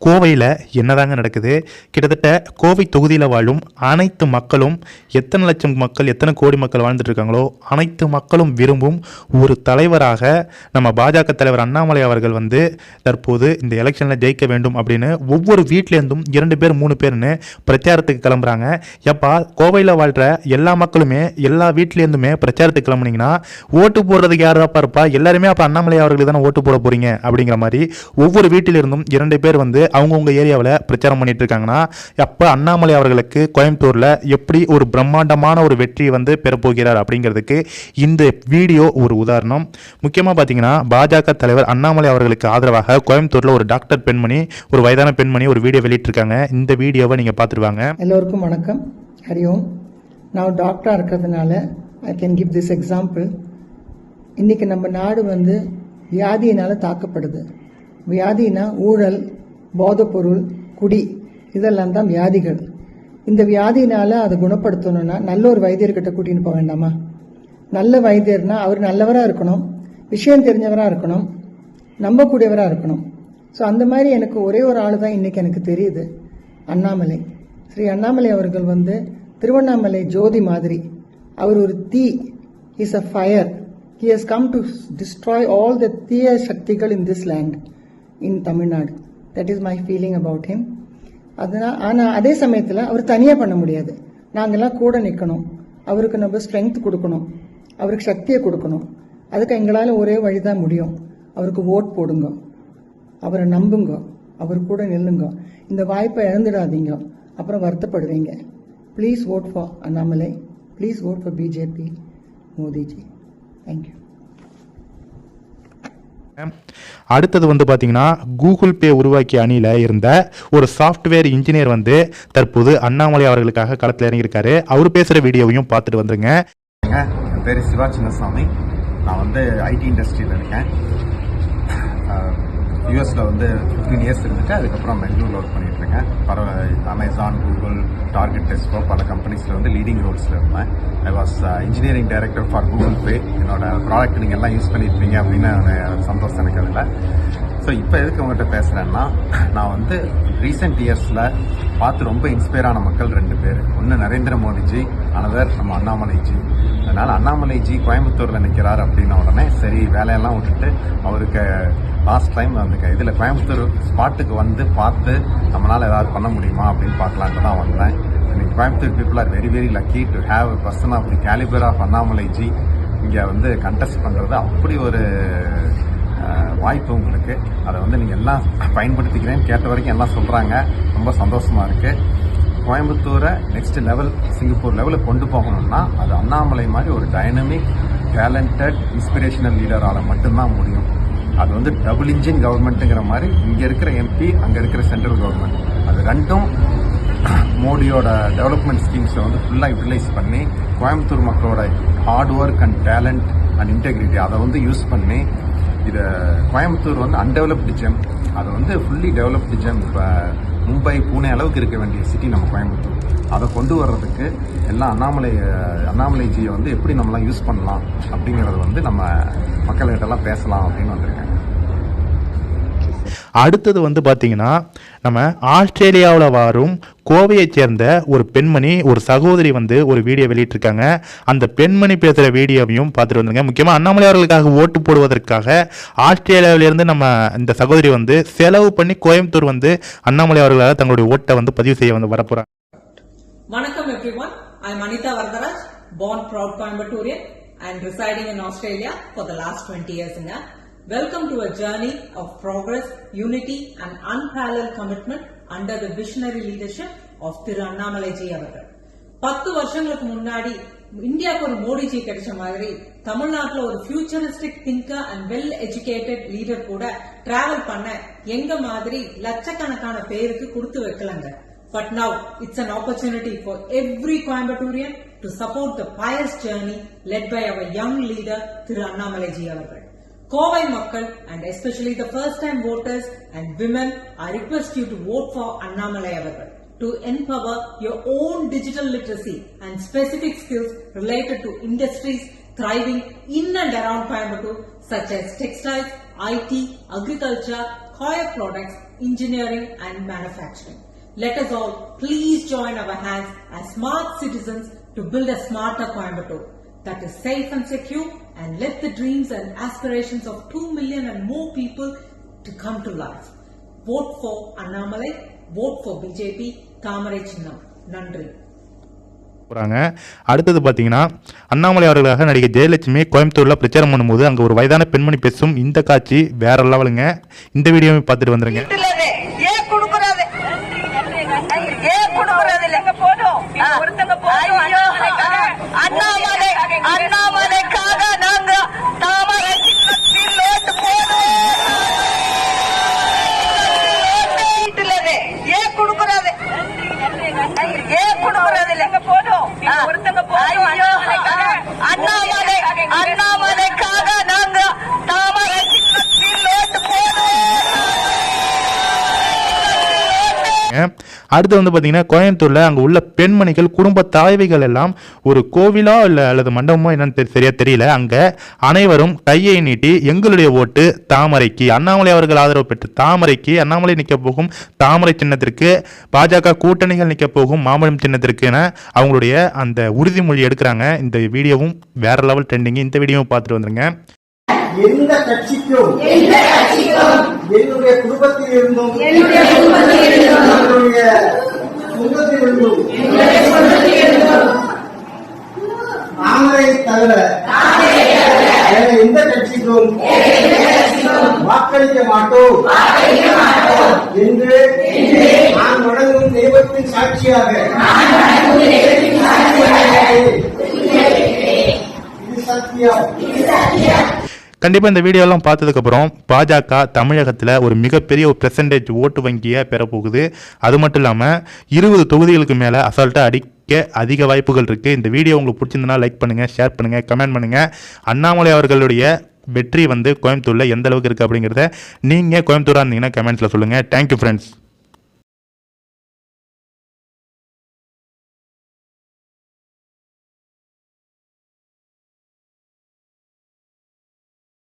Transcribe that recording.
கோவையில் என்னதாங்க நடக்குது? கிட்டத்தட்ட கோவை தொகுதியில் வாழும் அனைத்து மக்களும் எத்தனை லட்சம் மக்கள் எத்தனை கோடி மக்கள் வாழ்ந்துட்டு இருக்காங்களோ அனைத்து மக்களும் விரும்பும் ஒரு தலைவராக நம்ம பாஜக தலைவர் அண்ணாமலை அவர்கள் வந்து தற்போது இந்த எலெக்ஷனில் ஜெயிக்க வேண்டும் அப்படின்னு ஒவ்வொரு வீட்டிலேருந்தும் இரண்டு பேர் மூணு பேர்னு பிரச்சாரத்துக்கு கிளம்புறாங்க. எப்பா கோவையில் வாழ்கிற எல்லா மக்களுமே எல்லா வீட்டிலேருந்துமே பிரச்சாரத்துக்கு கிளம்புனீங்கன்னா ஓட்டு போடுறதுக்கு யாராப்பா இருப்பா? எல்லாருமே அப்போ அண்ணாமலை அவர்களுக்கு தானே ஓட்டு போட போறீங்க அப்படிங்கிற மாதிரி ஒவ்வொரு வீட்டிலிருந்தும் இரண்டு பேர் வந்து அவங்கவுங்க ஏரியாவில் பிரச்சாரம் பண்ணிட்டு இருக்காங்கன்னா அப்போ அண்ணாமலை அவர்களுக்கு கோயம்புத்தூரில் எப்படி ஒரு பிரம்மாண்டமான ஒரு வெற்றியை வந்து பெறப்போகிறார் அப்படிங்கிறதுக்கு இந்த வீடியோ ஒரு உதாரணம். முக்கியமாக பார்த்தீங்கன்னா பாஜக தலைவர் அண்ணாமலை அவர்களுக்கு ஆதரவாக கோயம்புத்தூரில் ஒரு டாக்டர் பெண்மணி ஒரு வயதான பெண்மணி ஒரு வீடியோ வெளியிட்டிருக்காங்க. இந்த வீடியோவை நீங்கள் பார்த்துருவாங்க எல்லோருக்கும் வணக்கம். ஹரி ஓம். நான் டாக்டராக இருக்கிறதுனால I can give this example இன்றைக்கி நம்ம நாடு வந்து வியாதியினால் தாக்கப்படுது. வியாதினா ஊழல் போதைப்பொருள் குடி இதெல்லாம் தான் வியாதிகள். இந்த வியாதினால் அதை குணப்படுத்தணும்னா நல்ல ஒரு வைத்தியர்கிட்ட கூட்டின்னு போக வேண்டாமா? நல்ல வைத்தியர்னா அவர் நல்லவராக இருக்கணும் விஷயம் தெரிஞ்சவராக இருக்கணும் நம்பக்கூடியவராக இருக்கணும். ஸோ அந்த மாதிரி எனக்கு ஒரே ஒரு ஆள் தான் இன்றைக்கி எனக்கு தெரியுது. அண்ணாமலை. ஸ்ரீ அண்ணாமலை அவர்கள் வந்து திருவண்ணாமலை ஜோதி மாதிரி. அவர் ஒரு தீ is a fire he has come to destroy all the தீய சக்திகள் in this land in Tamil Nadu that is my feeling about him அதனால் ஆனால் அதே சமயத்தில் அவர் தனியாக பண்ண முடியாது. நாங்கள்லாம் கூட நிற்கணும் அவருக்கு நம்ம ஸ்ட்ரென்த் கொடுக்கணும். அவருக்கு சக்தியை கொடுக்கணும். அதுக்கு எங்களால் ஒரே வழி தான் முடியும். அவருக்கு ஓட் போடுங்க. அவரை நம்புங்க. அவர் கூட நில்லுங்க. இந்த வாய்ப்பை இழந்துடாதீங்க அப்புறம் வருத்தப்படுவீங்க. Please vote for Annamalai please vote for BJP Modi ji thank you அடுத்தது வந்து பார்த்தீங்கன்னா கூகுள் பே உருவாக்கிய அணியில் இருந்த ஒரு சாஃப்ட்வேர் இன்ஜினியர் வந்து தற்போது அண்ணாமலை அவர்களுக்காக களத்தில் இறங்கியிருக்காரு. அவர் பேசுகிற வீடியோவையும் பார்த்துட்டு வந்துருங்க. என் பேர் சிவா சின்னசாமி. நான் வந்து ஐடி இண்டஸ்ட்ரியில் இருக்கேன். யூஎஸில் வந்து ஃபிஃப்டீன் இயர்ஸ் இருந்துட்டு அதுக்கப்புறம் பெங்களூரில் ஒர்க் பண்ணிட்டு இருக்காங்க பரவ அமேசான் கூகுள் டார்கெட் டெஸ்கோ பல கம்பெனிஸில் வந்து லீடிங் ரோல்ஸில் இருந்தேன். I was engineering director for Google Pay என்னோட ப்ராடக்ட் நீங்கள் எல்லாம் யூஸ் பண்ணியிருப்பீங்க அப்படின்னு நான் uh, சந்தோஷம் எனக்கு அதில் ஸோ இப்போ எதுக்கு உங்கள்கிட்ட பேசுகிறேன்னா நான் வந்து ரீசெண்ட் இயர்ஸில் பார்த்து ரொம்ப இன்ஸ்பயர் ஆன மக்கள் ரெண்டு பேர். ஒன்று நரேந்திர மோடிஜி அனதர் நம்ம அண்ணாமலைஜி. அதனால் அண்ணாமலைஜி கோயம்புத்தூரில் நிற்கிறார் அப்படின்ன உடனே சரி வேலையெல்லாம் விட்டுட்டு அவருக்கு லாஸ்ட் டைம் அந்த இதில் கோயம்புத்தூர் ஸ்பாட்டுக்கு வந்து பார்த்து நம்மளால் ஏதாவது பண்ண முடியுமா அப்படின்னு பார்க்கலான்ட்டு தான் வந்தேன். இன்னைக்கு Coimbatore people are very very lucky to have person of the calibre of Annamalai ji இங்கே வந்து கண்டெஸ்ட் பண்ணுறது அப்படி ஒரு வாய்ப்பு உங்களுக்கு. அதை வந்து நீங்கள் எல்லாம் பயன்படுத்திக்கிறேன்னு கேட்ட வரைக்கும் எல்லாம் சொல்கிறாங்க ரொம்ப சந்தோஷமாக இருக்குது கோயம்புத்தூரை நெக்ஸ்ட் லெவல் சிங்கப்பூர் லெவலுக்கு கொண்டு போகணும்னா அது அண்ணாமலை மாதிரி ஒரு டைனமிக் டேலண்டட் இன்ஸ்பிரேஷனல் லீடரால் மட்டும்தான் முடியும். அது வந்து டபுள் இன்ஜின் கவர்மெண்ட்டுங்கிற மாதிரி இங்கே இருக்கிற எம்பி அங்கே இருக்கிற சென்ட்ரல் கவர்மெண்ட் அது ரெண்டும் மோடியோட டெவலப்மெண்ட் ஸ்கீம்ஸை வந்து ஃபுல்லாக யூட்டிலைஸ் பண்ணி கோயம்புத்தூர் மக்களோட hard work and talent and integrity அதை வந்து யூஸ் பண்ணி இதை கோயம்புத்தூர் வந்து அன்டெவலப்டு ஜெம் அதை வந்து ஃபுல்லி டெவலப்டு ஜெம் இப்போ மும்பை பூனே அளவுக்கு இருக்க வேண்டிய சிட்டி நம்ம கோயம்புத்தூர். அதை கொண்டு வர்றதுக்கு எல்லாம் அண்ணாமலை அண்ணாமலை அண்ணாமலைஜியை வந்து எப்படி நம்மலாம் யூஸ் பண்ணலாம் அப்படிங்கிறத வந்து நம்ம மக்கள்கிட்டலாம் பேசலாம் அப்படின்னு வந்திருக்கேன். அடுத்தது வந்து பார்த்தீங்கன்னா நம்ம ஆஸ்திரேலியாவில் வரும் கோவையைச் சேர்ந்த ஒரு பெண்மணி ஒரு சகோதரி வந்து ஒரு வீடியோ வெளியிட்டிருக்காங்க அந்த பெண்மணி பேசுகிற வீடியோவையும் பார்த்துட்டு வந்துருங்க முக்கியமாக அண்ணாமலை அவர்களுக்காக ஓட்டு போடுவதற்காக ஆஸ்திரேலியாவிலேருந்து நம்ம இந்த சகோதரி வந்து செலவு பண்ணி கோயம்புத்தூர் வந்து அண்ணாமலை அவர்களாக தங்களுடைய ஓட்டை வந்து பதிவு செய்ய வந்து வரப்போகிறாங்க Vanakkam everyone. I'm Anita Varadaraj, born proud Coimbaturian and residing in Australia for the last 20 years. Inga. Welcome to a journey of progress, unity and unparalleled commitment under the visionary leadership of திரு அண்ணாமலைஜி அவர்கள் பத்து வருஷங்களுக்கு முன்னாடி இந்தியாவுக்கு ஒரு மோடிஜி கிடைச்ச மாதிரி தமிழ்நாட்டில் ஒரு futuristic thinker and well educated leader கூட டிராவல் பண்ண எங்க மாதிரி லட்சக்கணக்கான பேருக்கு கொடுத்து வைக்கலங்க but now it's an opportunity for every Coimbatorean to support the pious journey led by our young leader Thiru Annamalai ji அவர்கள் Kovai Makkal and especially the first time voters and women, I request you to vote for Annamalai Avargal to empower your own digital literacy and specific skills related to industries thriving in and around Coimbatore such as textiles, IT, agriculture, coir products, engineering and manufacturing. Let us all please join our hands as smart citizens to build a smarter Coimbatore. That is safe and secure and let the dreams and aspirations of 2 million and more people to come to life. Vote for Annamalai, vote for BJP, Tamarai Chinnam. Nandri. போகிறாங்க அடுத்தது பார்த்தீங்கன்னா அண்ணாமலை அவர்களுக்காக நடிகை ஜெயலட்சுமி கோயம்புத்தூரில் பிரச்சாரம் பண்ணும்போது அங்கே ஒரு வயதான பெண்மணி பேசும் இந்த காட்சி வேற லெவலுங்க இந்த வீடியோவை பார்த்துட்டு வந்துருங்க அடுத்து வந்து பார்த்தீங்கன்னா கோயம்புத்தூரில் அங்கே உள்ள பெண்மணிகள் குடும்ப தலைவிகள் எல்லாம் ஒரு கோவிலோ இல்லை அல்லது மண்டபமோ என்னன்னு தெரி- தெரியல. அங்கே அனைவரும் கையை நீட்டி எங்களுடைய ஓட்டு தாமரைக்கு அண்ணாமலை அவர்கள் ஆதரவு பெற்று தாமரைக்கு அண்ணாமலை நிற்க போகும் தாமரை சின்னத்திற்கு பாஜக கூட்டணிகள் நிற்க போகும் மாம்பழம் சின்னத்திற்கு என அவங்களுடைய அந்த உறுதிமொழி எடுக்கிறாங்க. இந்த வீடியோவும் வேற லெவல் ட்ரெண்டிங் இந்த வீடியோவும் பார்த்துட்டு வந்துருங்க. எந்த கட்சிக்கும் என்னுடைய குடும்பத்தில் இருந்தும் என்னுடைய சொந்தத்தில் இருந்தும் தாமரை தவிர எந்த கட்சிக்கும் வாக்களிக்க மாட்டோம். என்று நான் வழங்கும் தெய்வத்தின் சாட்சியாக இது சத்தியம். கண்டிப்பாக இந்த வீடியோலாம் பார்த்ததுக்கப்புறம் பாஜக தமிழகத்தில் ஒரு மிகப்பெரிய ஒரு பெர்சன்டேஜ் ஓட்டு வங்கியை பெறப்போகுது. அது மட்டும் இல்லாமல் இருபது தொகுதிகளுக்கு மேலே அசால்ட்டாக அடிக்க அதிக வாய்ப்புகள் இருக்குது இந்த வீடியோ உங்களுக்கு பிடிச்சிருந்தனா லைக் பண்ணுங்கள் ஷேர் பண்ணுங்கள் கமெண்ட் பண்ணுங்கள் அண்ணாமலை அவர்களுடைய வெற்றி வந்து கோயம்புத்தூரில் எந்த அளவுக்கு இருக்குது அப்படிங்கிறத நீங்கள் கோயம்புத்தூராக இருந்தீங்கன்னா கமெண்ட்ஸில் சொல்லுங்கள் தேங்க்யூ ஃப்ரெண்ட்ஸ்